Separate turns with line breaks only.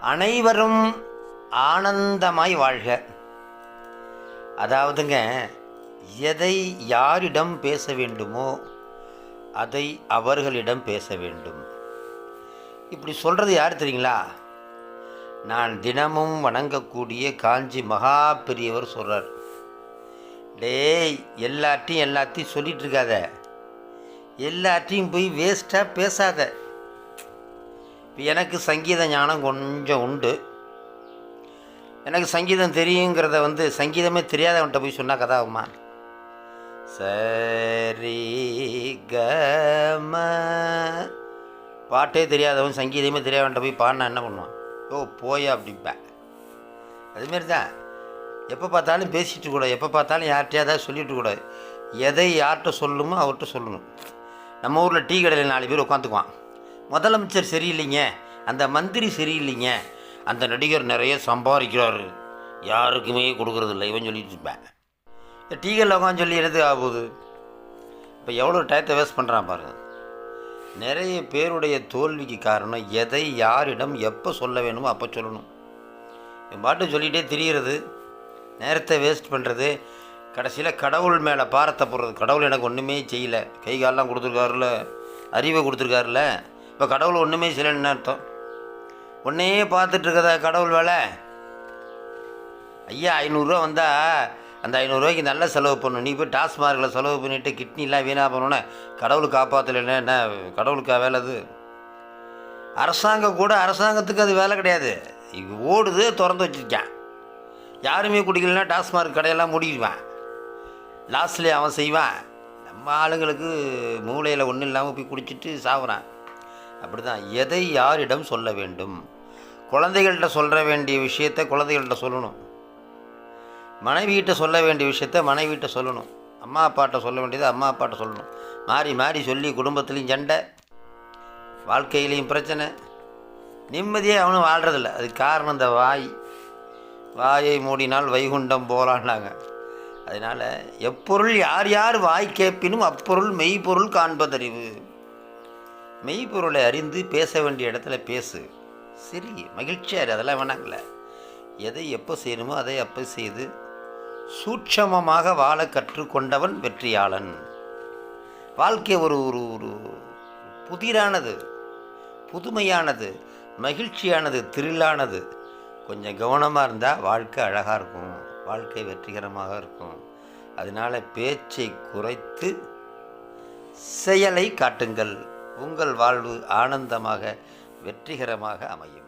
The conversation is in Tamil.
அனைவரும் ஆனந்தமாய் வாழ்க. அதாவதுங்க எதை யாரிடம் பேச வேண்டுமோ அதை அவர்களிடம் பேச வேண்டும். இப்படி சொல்கிறது யார் தெரியுங்களா? நான் தினமும் வணங்கக்கூடிய காஞ்சி மகா பெரியவர் சொல்கிறார் டேய் எல்லாத்தையும் எல்லாத்தையும் சொல்லிகிட்ருக்காத இருக்காத. எல்லாத்தையும் போய் வேஸ்ட்டாக பேசாத. இப்போ எனக்கு சங்கீத ஞானம் கொஞ்சம் உண்டு. எனக்கு சங்கீதம் தெரியுங்கிறத வந்து சங்கீதமே தெரியாதவன்கிட்ட போய் சொன்னால் கதாகுமா சரி கம பாட்டே தெரியாதவன் சங்கீதமே தெரியாதவன்கிட்ட போய் பாடினா என்ன பண்ணுவான்? ஓ போயா அப்படிம்பேன் அதுமாரி தான் எப்போ பார்த்தாலும் பேசிட்டு கூட எப்போ பார்த்தாலும் யார்கிட்டயாவது சொல்லிட்டு கூட எதை யார்கிட்ட சொல்லணுமோ அவர்கிட்ட சொல்லணும். நம்ம ஊரில் டீ கடையில் நாலு பேர் உட்காந்துக்குவான். முதலமைச்சர் சரியில்லைங்க அந்த மந்திரி சரியில்லைங்க. அந்த நடிகர் நிறைய சம்பாதிக்கிறாரு. யாருக்குமே கொடுக்குறதில்ல இவன் சொல்லிட்டு இருப்பேன். டீகல் டீ உட்காந்து சொல்லி எது ஆகுது இப்போ எவ்வளோ டயத்தை வேஸ்ட் பண்ணுறான் பாருங்க. நிறைய பேருடைய தோல்விக்கு காரணம் எதை யாரிடம் எப்போ சொல்ல வேணுமோ அப்போ சொல்லணும். என் பாட்டு சொல்லிகிட்டே திரியிறது நேரத்தை வேஸ்ட் பண்ணுறது கடைசியில் கடவுள் மேலே பாரத்தை போடுறது. கடவுள் எனக்கு ஒன்றுமே செய்யலை. கை காலெலாம் கொடுத்துருக்காருல அறிவை கொடுத்துருக்காருல இப்போ கடவுள் ஒன்றுமே செய்யலைன்னு அர்த்தம். ஒன்றையே பார்த்துட்ருக்கதா கடவுள் வேலை? ஐயா ஐநூறுரூவா வந்தால் அந்த ஐநூறுரூவாய்க்கு நல்லா செலவு பண்ணணும். நீ போய் டாஸ்மார்க்கில் செலவு பண்ணிவிட்டு கிட்னிலாம் வீணாக பண்ணோன்னே கடவுள் காப்பாற்றலைன்னா என்ன கடவுளுக்கா வேலை அது? அரசாங்கம் கூட அரசாங்கத்துக்கு அது வேலை கிடையாது. இது ஓடுது திறந்து வச்சுருக்கேன். யாருமே குடிக்கலன்னா டாஸ்மார்க் கடையெல்லாம் மூடிடுவான். லாஸ்ட்லேயே அவன் செய்வான். நம்ம ஆளுங்களுக்கு மூளையில் ஒன்றும் இல்லாமல் போய் குடிச்சிட்டு சாகுறான் அப்படி தான் எதை யாரிடம் சொல்ல வேண்டும்? குழந்தைகள்கிட்ட சொல்ல வேண்டிய விஷயத்தை குழந்தைகள்கிட்ட சொல்லணும். மனைவிகிட்ட சொல்ல வேண்டிய விஷயத்த மனைவிகிட்ட சொல்லணும். அம்மா அப்பாட்ட சொல்ல வேண்டியதை அம்மா அப்பாட்ட சொல்லணும். மாறி மாறி சொல்லி குடும்பத்துலேயும் சண்டை வாழ்க்கையிலையும் பிரச்சனை. நிம்மதியாக அவனும் வாழ்கிறதில்ல அதுக்கு காரணம் இந்த வாய். வாயை மூடினால் வைகுண்டம் போலான்னாங்க. அதனால் எப்பொருள் யார் யார் வாய் கேட்பினும் அப்பொருள் மெய்ப்பொருள் காண்பதறிவு. மெய்ப்பொருளை அறிந்து பேச வேண்டிய இடத்துல பேசு. சரி மகிழ்ச்சியாரு அதெல்லாம் வேணாங்கள எதை எப்போ செய்யணுமோ அதை அப்போ செய்து சூட்சமமாக வாழ கற்றுக்கொண்டவன் வெற்றியாளன். வாழ்க்கை ஒரு ஒரு ஒரு புதிரானது புதுமையானது மகிழ்ச்சியானது த்ரில்லானது கொஞ்சம் கவனமாக இருந்தால் வாழ்க்கை அழகாக இருக்கும் வாழ்க்கை வெற்றிகரமாக இருக்கும். அதனால் பேச்சை குறைத்து செயலை காட்டுங்கள். உங்கள் வாழ்வு ஆனந்தமாக வெற்றிகரமாக அமையும்.